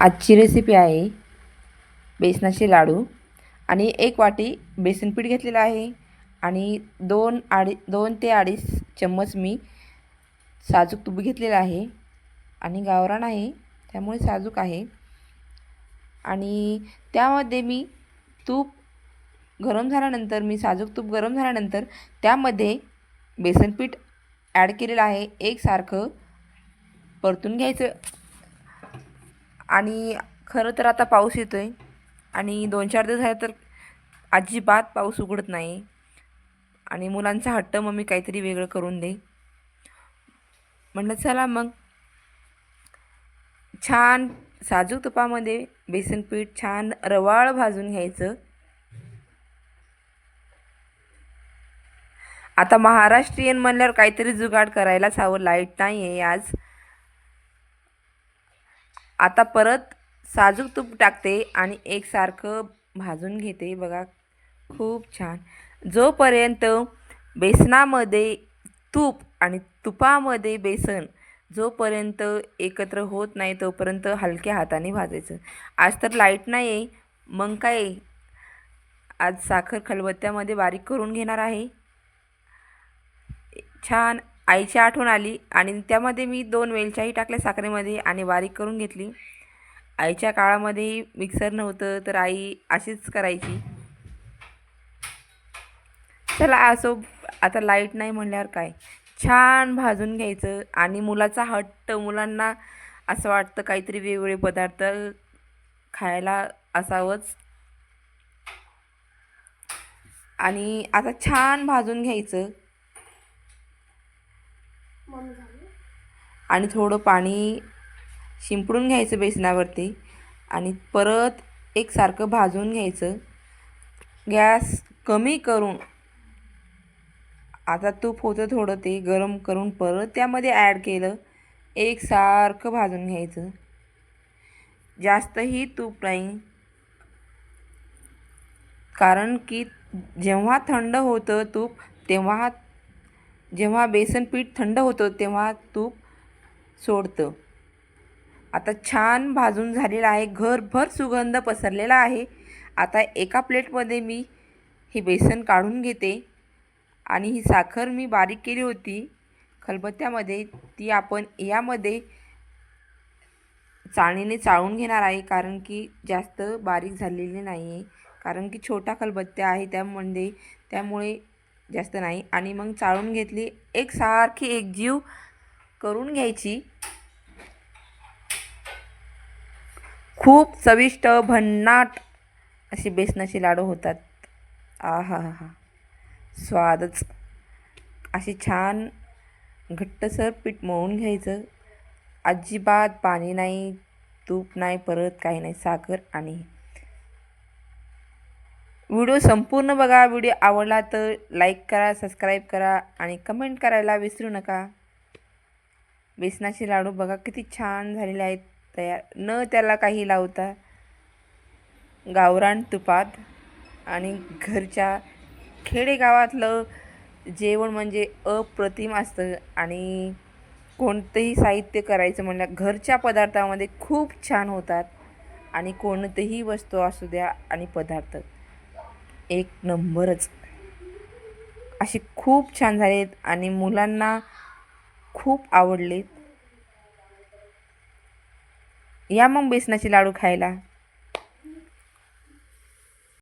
आजची रेसिपी आहे बेसनाचे लाडू. आणि एक वाटी बेसन पीठ घेतलेलं आहे. आणि दोन अडी दोन ते अडीच चम्मच मी साजूक तूप घेतलेलं आहे. आणि गावरान आहे त्यामुळे साजूक आहे. आणि त्यामध्ये मी तूप गरम झाल्यानंतर मी साजूक तूप गरम झाल्यानंतर त्यामध्ये बेसन पीठ ॲड केलेलं आहे. एकसारखं परतून घ्यायचं. आणि खरं तर आता पाऊस येतो आहे आणि दोन चार दिवस झाले तर अजिबात पाऊस उघडत नाही. आणि मुलांचा हट्ट मम्मी काहीतरी वेगळं करून दे म्हणलं चला मग. छान साजूक तुपामध्ये बेसन पीठ छान रवाळ भाजून घ्यायचं. आता महाराष्ट्रीयन म्हणल्यावर काहीतरी जुगाड करायलाच हवं. लाइट नाही आहे आज. आता परत साजूक तूप टाकते आणि एकसारखं भाजून घेते. बघा खूप छान. जोपर्यंत बेसनामध्ये तूप आणि तुपामध्ये बेसन जोपर्यंत एकत्र होत नाही तोपर्यंत हलक्या हाताने भाजायचं. आज तर लाइट नाही आहे मग काय? आज साखर खलबत्त्यामध्ये बारीक करून घेणार आहे. छान. आईची आठवण आली आणि त्यामध्ये मी दोन वेलच्याही टाकल्या साखरेमध्ये आणि बारीक करून घेतली. आईच्या काळामध्येही मिक्सर नव्हतं तर आई अशीच करायची. चला असो आता लाइट नाही म्हणल्यावर काय? छान भाजून घ्यायचं आणि मुलाचा हट्ट मुलांना असं वाटतं काहीतरी वेगवेगळे पदार्थ खायला असावंच. आणि आता छान भाजून घ्यायचं. आणि थोडं पाणी शिंपडून घ्यायचं बेसनावरती आणि परत एकसारखं भाजून घ्यायचं. गॅस कमी करून आता तूप होतं थोडं ते गरम करून परत त्यामध्ये ॲड केलं एकसारखं भाजून घ्यायचं. जास्तही तूप नाही. कारण की जेव्हा थंड होतं तूप तेव्हा जेव्हा बेसन पीठ थंड होतं तेव्हा तूप सोडतं. आता छान भाजून झालेलं आहे घरभर सुगंध पसरलेला आहे. आता एका प्लेटमध्ये मी हे बेसन काढून घेते आणि ही साखर मी बारीक केली होती. खलबत्त्यामध्ये ती आपण यामध्ये चाळणीने चाळून घेणार आहे कारण की जास्त बारीक झालेली नाही आहे कारण की छोटा खलबत्त्या आहे त्यामध्ये त्यामुळे जास्त नाही. आणि मग चाळून घेतली. एक सारखी एकजीव करून घ्यायची. खूप चविष्ट भन्नाट अशी बेसनाची लाडू होतात. आ हा हा हा स्वादच. अशी छान घट्टसर पीठ मळून घ्यायचं. अजिबात पाणी नाही तूप नाही परत काही नाही साखर आणि व्हिडिओ संपूर्ण बघा. व्हिडिओ आवडला तर लाईक करा सबस्क्राईब करा आणि कमेंट करायला विसरू नका. बेसनाचे लाडू बघा किती छान झालेले आहेत. तयार न त्याला काही लावता. गावरान तुपात आणि घरच्या खेडेगावातलं जेवण म्हणजे अप्रतिम असतं. आणि कोणतंही साहित्य करायचं म्हणलं घरच्या पदार्थामध्ये खूप छान होतात. आणि कोणतंही वस्तू असू द्या आणि पदार्थ. एक नंबरच. असे खूप छान झालेत आणि मुलांना खूप आवडलेत. या मग बेसनाचे लाडू खायला.